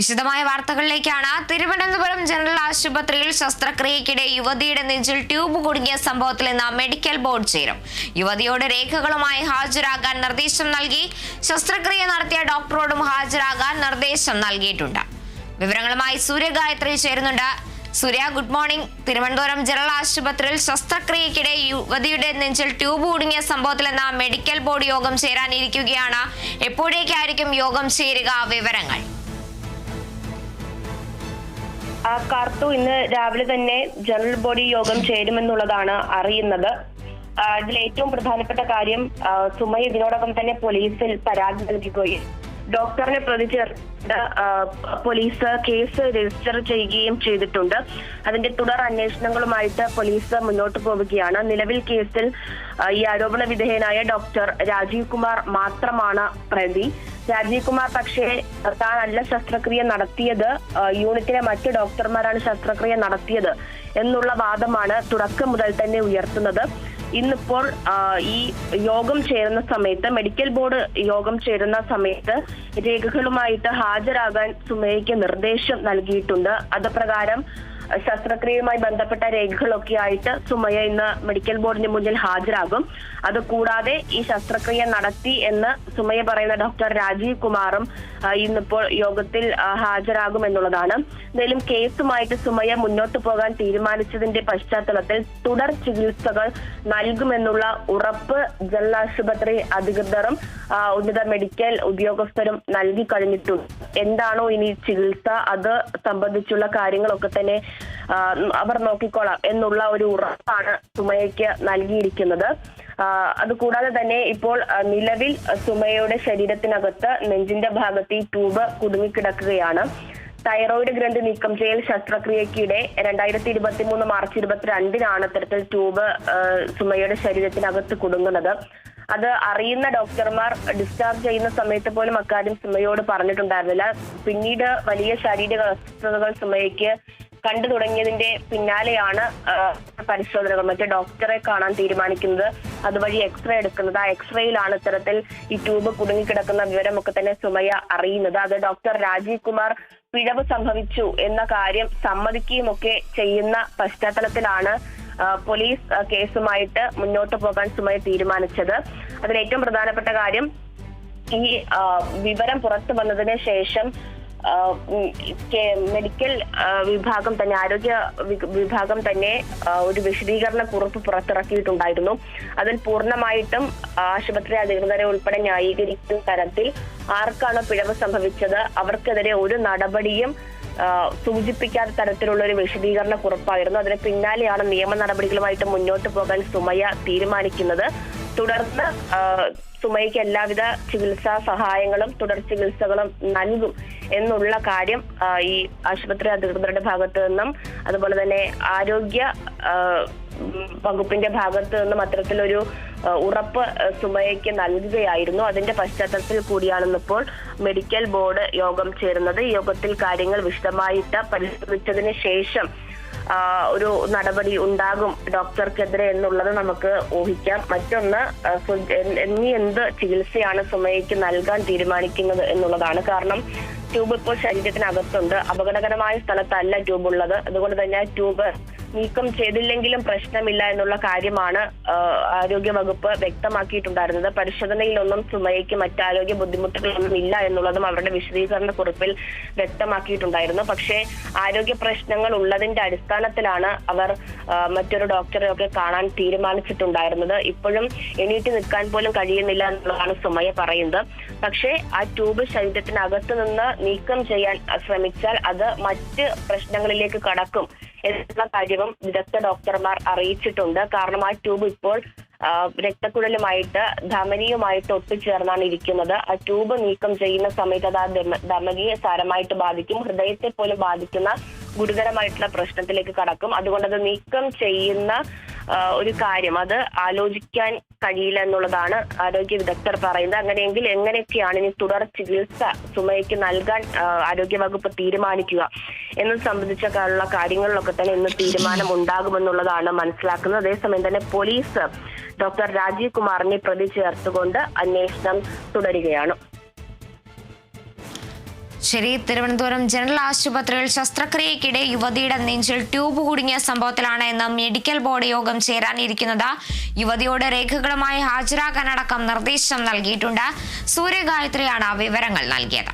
വിശദമായ വാർത്തകളിലേക്കാണ്. തിരുവനന്തപുരം ജനറൽ ആശുപത്രിയിൽ ശസ്ത്രക്രിയക്കിടെ യുവതിയുടെ നെഞ്ചിൽ ട്യൂബ് കുടുങ്ങിയ സംഭവത്തിൽ ഇന്ന് മെഡിക്കൽ ബോർഡ് ചേരും. യുവതിയോട് രേഖകളുമായി ഹാജരാകാൻ നിർദ്ദേശം നൽകി. ശസ്ത്രക്രിയ നടത്തിയ ഡോക്ടറോടും ഹാജരാകാൻ നിർദ്ദേശം നൽകിയിട്ടുണ്ട്. വിവരങ്ങളുമായി സൂര്യഗായത്രി ചേരുന്നുണ്ട്. Surya good morning. Thiruvananthapuram general ആശുപത്രിയിൽ ശസ്ത്രക്രിയക്കിടെ യുവതിയുടെ നെഞ്ചിൽ ട്യൂബ് കുടുങ്ങിയ സംഭവത്തിൽ ഇന്ന് മെഡിക്കൽ ബോർഡ് യോഗം ചേരാനിരിക്കുകയാണ്. എപ്പോഴേക്കായിരിക്കും യോഗം ചേരുക? വിവരങ്ങൾ. കാർത്തു ഇന്ന് രാവിലെ തന്നെ ജനറൽ ബോഡി യോഗം ചേരുമെന്നുള്ളതാണ് അറിയുന്നത്. ഇതിൽ ഏറ്റവും പ്രധാനപ്പെട്ട കാര്യം സുമയ ഇതിനോടൊപ്പം തന്നെ പോലീസിൽ പരാതി നൽകുകയും ഡോക്ടറിനെ പ്രതി ചേർത്ത് പോലീസ് കേസ് രജിസ്റ്റർ ചെയ്യുകയും ചെയ്തിട്ടുണ്ട്. അതിന്റെ തുടർ അന്വേഷണങ്ങളുമായിട്ട് പോലീസ് മുന്നോട്ട് പോവുകയാണ്. നിലവിൽ കേസിൽ ഈ ആരോപണ വിധേയനായ ഡോക്ടർ രാജീവ് കുമാർ മാത്രമാണ് പ്രതി. രാജീവ് കുമാർ പക്ഷേ താനല്ല ശസ്ത്രക്രിയ നടത്തിയത് യൂണിറ്റിലെ മറ്റ് ഡോക്ടർമാരാണ് ശസ്ത്രക്രിയ നടത്തിയത് എന്നുള്ള വാദമാണ് തുടക്കം മുതൽ തന്നെ ഉയർത്തുന്നത്. ഇന്നിപ്പോൾ ഈ യോഗം ചേരുന്ന സമയത്ത് മെഡിക്കൽ ബോർഡ് യോഗം ചേരുന്ന സമയത്ത് രേഖകളുമായിട്ട് ഹാജരാകാൻ സുമയ്ക്ക് നിർദ്ദേശം നൽകിയിട്ടുണ്ട്. അത് പ്രകാരം ശസ്ത്രക്രിയയുമായി ബന്ധപ്പെട്ട രേഖകളൊക്കെ ആയിട്ട് സുമയ ഇന്ന് മെഡിക്കൽ ബോർഡിന് മുന്നിൽ ഹാജരാകും. അത് കൂടാതെ ഈ ശസ്ത്രക്രിയ നടത്തി എന്ന് സുമയ പറയുന്ന ഡോക്ടർ രാജീവ് കുമാറും ഇന്നിപ്പോൾ യോഗത്തിൽ ഹാജരാകും എന്നുള്ളതാണ്. എന്തായാലും കേസുമായിട്ട് സുമയ മുന്നോട്ട് പോകാൻ തീരുമാനിച്ചതിന്റെ പശ്ചാത്തലത്തിൽ തുടർ ചികിത്സകൾ നൽകുമെന്നുള്ള ഉറപ്പ് ജനറൽ ആശുപത്രി അധികൃതരും ഉന്നത മെഡിക്കൽ ഉദ്യോഗസ്ഥരും നൽകി കഴിഞ്ഞിട്ടുണ്ട്. എന്താണോ ഇനി ചികിത്സ അത് സംബന്ധിച്ചുള്ള കാര്യങ്ങളൊക്കെ തന്നെ അവർ നോക്കിക്കോളാം എന്നുള്ള ഒരു ഉറപ്പാണ് സുമയ്ക്ക് നൽകിയിരിക്കുന്നത്. അതുകൂടാതെ തന്നെ ഇപ്പോൾ നിലവിൽ സുമയുടെ ശരീരത്തിനകത്ത് നെഞ്ചിന്റെ ഭാഗത്ത് ഈ ട്യൂബ് കുടുങ്ങിക്കിടക്കുകയാണ്. തൈറോയിഡ് ഗ്രന്ഥി നീക്കം ചെയ്യൽ ശസ്ത്രക്രിയക്കിടെ രണ്ടായിരത്തി ഇരുപത്തി മൂന്ന് മാർച്ച് ഇരുപത്തിരണ്ടിനാണ് ഇത്തരത്തിൽ ട്യൂബ് സുമയുടെ ശരീരത്തിനകത്ത് കുടുങ്ങുന്നത്. അത് അറിയുന്ന ഡോക്ടർമാർ ഡിസ്ചാർജ് ചെയ്യുന്ന സമയത്ത് പോലും അക്കാര്യം സുമയോട് പറഞ്ഞിട്ടുണ്ടായിരുന്നില്ല. പിന്നീട് വലിയ ശാരീരിക അസ്വസ്ഥതകൾ സുമയ്ക്ക് കണ്ടു തുടങ്ങിയതിന്റെ പിന്നാലെയാണ് പരിശോധനകൾ. മറ്റേ ഡോക്ടറെ കാണാൻ തീരുമാനിക്കുന്നത് അതുവഴി എക്സ്റേ എടുക്കുന്നത്. ആ എക്സ്റേയിലാണ് ഇത്തരത്തിൽ ഈ ട്യൂബ് കുടുങ്ങിക്കിടക്കുന്ന വിവരമൊക്കെ തന്നെ സുമയ അറിയുന്നത്. അത് ഡോക്ടർ രാജീവ് കുമാർ പിഴവ് സംഭവിച്ചു എന്ന കാര്യം സമ്മതിക്കുകയും ഒക്കെ ചെയ്യുന്ന പശ്ചാത്തലത്തിലാണ് പോലീസ് കേസുമായിട്ട് മുന്നോട്ട് പോകാൻ സുമയ തീരുമാനിച്ചത്. അതിൽ ഏറ്റവും പ്രധാനപ്പെട്ട കാര്യം ഈ വിവരം പുറത്തു വന്നതിന് ശേഷം മെഡിക്കൽ വിഭാഗം തന്നെ ആരോഗ്യ വിഭാഗം തന്നെ ഒരു വിശദീകരണ കുറിപ്പ് പുറത്തിറക്കിയിട്ടുണ്ടായിരുന്നു. അതിൽ പൂർണമായിട്ടും ആശുപത്രി അധികൃതരെ ഉൾപ്പെടെ ന്യായീകരിക്കുന്ന തരത്തിൽ ആർക്കാണ് പിഴവ് സംഭവിച്ചത് അവർക്കെതിരെ ഒരു നടപടിയും സൂചിപ്പിക്കാത്ത തരത്തിലുള്ള ഒരു വിശദീകരണ കുറിപ്പായിരുന്നു. അതിന് പിന്നാലെയാണ് നിയമ നടപടികളുമായിട്ട് മുന്നോട്ട് പോകാൻ സുമയ തീരുമാനിക്കുന്നത്. തുടർന്ന് സുമയ്ക്ക് എല്ലാവിധ ചികിത്സാ സഹായങ്ങളും തുടർ ചികിത്സകളും നൽകും എന്നുള്ള കാര്യം ഈ ആശുപത്രി അധികൃതരുടെ ഭാഗത്തു നിന്നും അതുപോലെ തന്നെ ആരോഗ്യ വകുപ്പിന്റെ ഭാഗത്തു നിന്നും അത്തരത്തിലൊരു ഉറപ്പ് സുമയ്ക്ക് നൽകുകയായിരുന്നു. അതിന്റെ പശ്ചാത്തലത്തിൽ കൂടിയാണെന്നിപ്പോൾ മെഡിക്കൽ ബോർഡ് യോഗം ചേരുന്നത്. യോഗത്തിൽ കാര്യങ്ങൾ വിശദമായിട്ട് പരിശോധിച്ചതിന് ശേഷം ഒരു നടപടി ഉണ്ടാകും ഡോക്ടർക്കെതിരെ എന്നുള്ളത് നമുക്ക് ഊഹിക്കാം. മറ്റൊന്ന് ഇനി എന്ത് ചികിത്സയാണ് സുമയ്ക്ക് നൽകാൻ തീരുമാനിക്കുന്നത് എന്നുള്ളതാണ്. കാരണം ട്യൂബ് ഇപ്പോൾ ശരീരത്തിനകത്തുണ്ട്. അപകടകരമായ സ്ഥലത്തല്ല ട്യൂബ് ഉള്ളത് അതുകൊണ്ട് തന്നെ ട്യൂബ് നീക്കം ചെയ്തില്ലെങ്കിലും പ്രശ്നമില്ല എന്നുള്ള കാര്യമാണ് ആരോഗ്യ വകുപ്പ് വ്യക്തമാക്കിയിട്ടുണ്ടായിരുന്നത്. പരിശോധനയിലൊന്നും സുമയ്ക്ക് മറ്റാരോഗ്യ ബുദ്ധിമുട്ടുകളൊന്നും ഇല്ല എന്നുള്ളതും അവരുടെ വിശദീകരണ കുറിപ്പിൽ വ്യക്തമാക്കിയിട്ടുണ്ടായിരുന്നു. പക്ഷേ ആരോഗ്യ പ്രശ്നങ്ങൾ ഉള്ളതിന്റെ അടിസ്ഥാനത്തിലാണ് അവർ മറ്റൊരു ഡോക്ടറെ ഒക്കെ കാണാൻ തീരുമാനിച്ചിട്ടുണ്ടായിരുന്നത്. ഇപ്പോഴും എണീറ്റ് നിൽക്കാൻ പോലും കഴിയുന്നില്ല എന്നുള്ളതാണ് സുമയ പറയുന്നത്. പക്ഷേ ആ ട്യൂബ് ശരീരത്തിനകത്ത് നിന്ന് നീക്കം ചെയ്യാൻ ശ്രമിച്ചാൽ അത് മറ്റ് പ്രശ്നങ്ങളിലേക്ക് കടക്കും. എന്നുള്ള കാര്യവും വിദഗ്ധ ഡോക്ടർമാർ അറിയിച്ചിട്ടുണ്ട്. കാരണം ആ ട്യൂബ് ഇപ്പോൾ രക്തക്കുഴലുമായിട്ട് ധമനിയുമായിട്ട് ഒത്തുചേർന്നാണ് ഇരിക്കുന്നത്. ആ ട്യൂബ് നീക്കം ചെയ്യുന്ന സമയത്ത് അത് ആ ധമനിയെ സാരമായിട്ട് ബാധിക്കും. ഹൃദയത്തെ പോലും ബാധിക്കുന്ന ഗുരുതരമായിട്ടുള്ള പ്രശ്നത്തിലേക്ക് കടക്കും. അതുകൊണ്ട് അത് നീക്കം ചെയ്യുന്ന ഒരു കാര്യം അത് ആലോചിക്കാൻ കഴിയില്ല എന്നുള്ളതാണ് ആരോഗ്യ വിദഗ്ധർ പറയുന്നത്. അങ്ങനെയെങ്കിൽ എങ്ങനെയൊക്കെയാണ് ഇനി തുടർ ചികിത്സ സുമയ്ക്ക് നൽകാൻ ആരോഗ്യ വകുപ്പ് തീരുമാനിക്കുക? എന്നത് സംബന്ധിച്ചുള്ള കാര്യങ്ങളിലൊക്കെ തന്നെ ഇന്ന് തീരുമാനം ഉണ്ടാകുമെന്നുള്ളതാണ് മനസ്സിലാക്കുന്നത്. അതേസമയം തന്നെ പോലീസ് ഡോക്ടർ രാജീവ് കുമാറിനെ പ്രതി ചേർത്തുകൊണ്ട് അന്വേഷണം തുടരുകയാണ്. ശരി തിരുവനന്തപുരം ജനറൽ ആശുപത്രിയിൽ ശസ്ത്രക്രിയക്കിടെ യുവതിയുടെ നെഞ്ചിൽ ട്യൂബ് കുടുങ്ങിയ സംഭവത്തിലാണ് ഇന്ന് മെഡിക്കൽ ബോർഡ് യോഗം ചേരാനിരിക്കുന്നത്. യുവതിയോട് രേഖകളുമായി ഹാജരാകാനടക്കം നിർദ്ദേശം നൽകിയിട്ടുണ്ട്. സൂര്യഗായത്രിയാണ് വിവരങ്ങൾ നൽകിയത്.